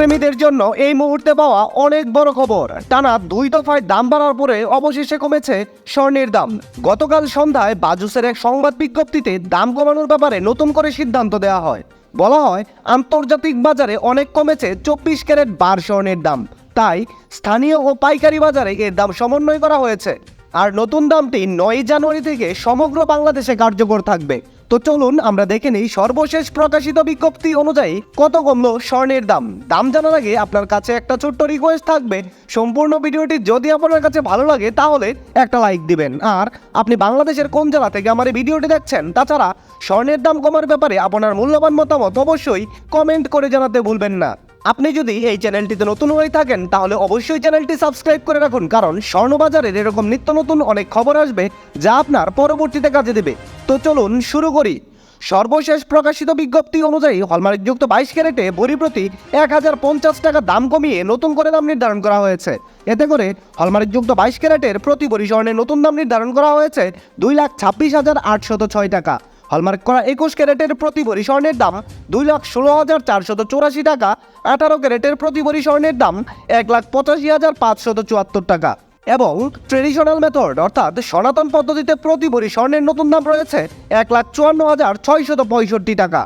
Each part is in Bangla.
স্বর্ণপ্রেমীদের জন্য এই মুহূর্তে পাওয়া অনেক বড় খবর। টানা দুই দফায় দাম বাড়ার পরে অবশেষে কমেছে স্বর্ণের দাম। গতকাল সন্ধ্যায় বাজুসের এক সংবাদ বিজ্ঞপ্তিতে দাম কমানোর ব্যাপারে নতুন করে সিদ্ধান্ত দেওয়া হয়। বলা হয়, আন্তর্জাতিক বাজারে অনেক কমেছে চব্বিশ ক্যারেট বার স্বর্ণের দাম। তাই স্থানীয় ও পাইকারি বাজারে এর দাম সমন্বয় করা হয়েছে। আর নতুন দামটি নয় জানুয়ারি থেকে সমগ্র বাংলাদেশে কার্যকর থাকবে। তো চলুন আমরা দেখে নিই সর্বশেষ প্রকাশিত বিজ্ঞপ্তি অনুযায়ী কত কমলো স্বর্ণের দাম। দাম জানার আগে আপনার কাছে একটা ছোট্ট রিকোয়েস্ট থাকবে। সম্পূর্ণ ভিডিওটি যদি আপনার কাছে ভালো লাগে, তাহলে একটা লাইক দিবেন। আর আপনি বাংলাদেশের কোন জেলা থেকে আমার এই ভিডিওটি দেখছেন, তাছাড়া স্বর্ণের দাম কমার ব্যাপারে আপনার মূল্যবান মতামত অবশ্যই কমেন্ট করে জানাতে ভুলবেন না। আপনি যদি এই চ্যানেলটিতে নতুন হয়ে থাকেন, তাহলে অবশ্যই চ্যানেলটি সাবস্ক্রাইব করে রাখুন, কারণ স্বর্ণবাজারের এরকম নিত্য নতুন অনেক খবর আসবে যা আপনার পরবর্তীতে কাজে দেবে। তো চলুন শুরু করি। সর্বশেষ প্রকাশিত বিজ্ঞপ্তি অনুযায়ী হলমার্কযুক্ত বাইশ ক্যারেটে বড়ি প্রতি এক হাজার পঞ্চাশ টাকা দাম কমিয়ে নতুন করে দাম নির্ধারণ করা হয়েছে। এতে করে হলমার্কযুক্ত বাইশ ক্যারেটের প্রতি বড়ি স্বর্ণের নতুন দাম নির্ধারণ করা হয়েছে দুই লাখ ছাব্বিশ হাজার আটশত ছয় টাকা। হলমার্ক করা একুশ ক্যারেটের প্রতি ভরি স্বর্ণের দাম দুই লাখ ষোলো হাজার চারশত চৌরাশি টাকা। আঠারো ক্যারেটের প্রতি ভরি স্বর্ণের দাম এক লাখ পঁচাশি হাজার পাঁচশত চুয়াত্তর টাকা। এবং ট্রেডিশনাল মেথড অর্থাৎ সনাতন পদ্ধতিতে প্রতি ভরি স্বর্ণের নতুন দাম রয়েছে এক লাখ চুয়ান্ন হাজার ছয়শত পঁয়ষট্টি টাকা।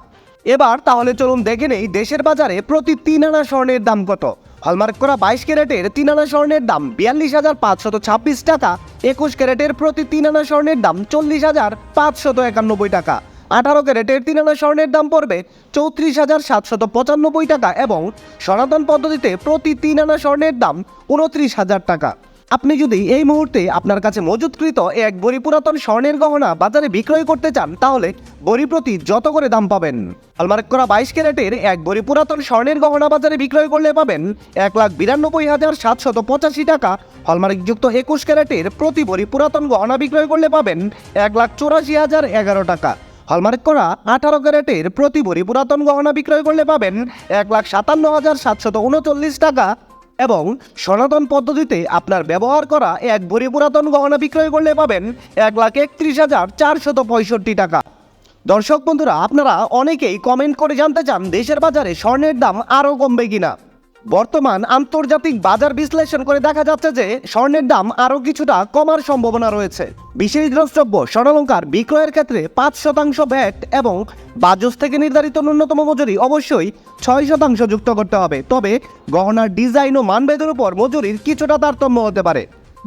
এবার তাহলে চলুন দেখে নেই দেশের বাজারে প্রতি তিন আনা স্বর্ণের দাম কত। হলমার্ক করা বাইশ ক্যারেটের তিন আনা স্বর্ণের দাম বিয়াল্লিশ হাজার পাঁচশত ছাব্বিশ টাকা। একুশ ক্যারেটের প্রতি তিন আনা স্বর্ণের দাম চল্লিশ হাজার পাঁচশত একানব্বই টাকা। আঠারো ক্যারেটের তিন আনা স্বর্ণের দাম পড়বে চৌত্রিশ হাজার সাতশত পঁচানব্বই টাকা এবং সনাতন পদ্ধতিতে প্রতি তিন আনা স্বর্ণের দাম উনত্রিশ হাজার টাকা। আপনি যদি এই মুহূর্তে আপনার কাছে মজুতকৃত এক বড়ি পুরাতন স্বর্ণের গহনা বাজারে বিক্রয় করতে চান, তাহলে বড়ি প্রতি যত করে দাম পাবেন? হলমার্ক করা বাইশ ক্যারেটের এক বড়ি পুরাতন স্বর্ণের গহনা বাজারে বিক্রয় করলে পাবেন এক লাখ বিরানব্বই হাজার সাতশত পঁচাশি টাকা। হলমার্কযুক্ত একুশ ক্যারেটের প্রতি বড়ি পুরাতন গহনা বিক্রয় করলে পাবেন এক লাখ চৌরাশি হাজার এগারো টাকা। হলমার্ক করা আঠারো ক্যারেটের প্রতি ভরি পুরাতন গহনা বিক্রয় করলে পাবেন এক লাখ সাতান্ন হাজার সাতশত উনচল্লিশ টাকা। এবং সনাতন পদ্ধতিতে আপনার ব্যবহার করা এক ভরি পুরাতন গহনা বিক্রয় করলে পাবেন এক লাখ একত্রিশ হাজার চারশত পঁয়ষট্টি টাকা। দর্শক বন্ধুরা, আপনারা অনেকেই কমেন্ট করে জানতে চান দেশের বাজারে স্বর্ণের দাম আরও কমবে কিনা। বর্তমান আন্তর্জাতিক বাজার বিশ্লেষণ করে দেখা যাচ্ছে যে স্বর্ণের দাম আরও কিছুটা কমার সম্ভাবনা রয়েছে। বিশেষ দ্রষ্টব্য, স্বর্ণালঙ্কার বিক্রয়ের ক্ষেত্রে পাঁচ শতাংশ ভ্যাট এবং বাজস থেকে নির্ধারিত ন্যূনতম মজুরি অবশ্যই ছয় শতাংশ যুক্ত করতে হবে। তবে গহনার ডিজাইন ও মানভেদের উপর মজুরির কিছুটা তারতম্য হতে পারে।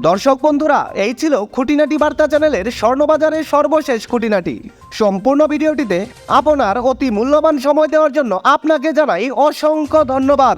দর্শক বন্ধুরা, এই ছিল খুঁটিনাটি বার্তা চ্যানেলের স্বর্ণবাজারের সর্বশেষ খুঁটিনাটি। সম্পূর্ণ ভিডিওটিতে আপনার অতি মূল্যবান সময় দেওয়ার জন্য আপনাকে জানাই অসংখ্য ধন্যবাদ।